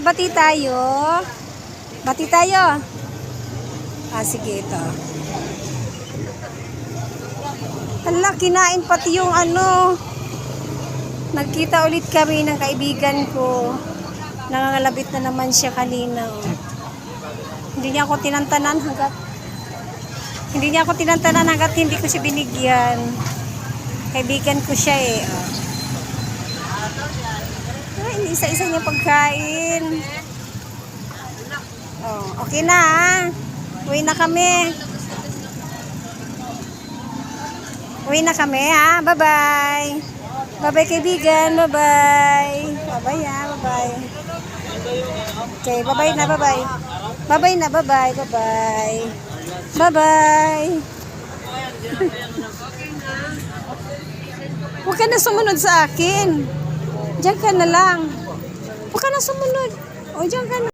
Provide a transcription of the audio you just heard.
bati tayo. Bati tayo. Ah, sige ito. Hala, kinain pati yung ano. Nagkita ulit kami ng kaibigan ko. Nangangalabit na naman siya kanina. oh. Hindi niya ako tinantanan hanggat hindi niya ako tinantanan hanggat hindi ko siya binigyan. Kaibigan ko siya eh. oh. Isa-isa niya pagkain. Oh, okay na. Uwi na kami. Uwi na kami ha. Bye-bye. Bye-bye kaibigan. Bye-bye. Bye-bye ha. Bye-bye. Okay, bye-bye na. Bye-bye. Bye-bye na. Bye-bye. Bye-bye. Bye-bye. Huwag ka na sumunod sa akin. Diyan ka na lang. Huwag ka na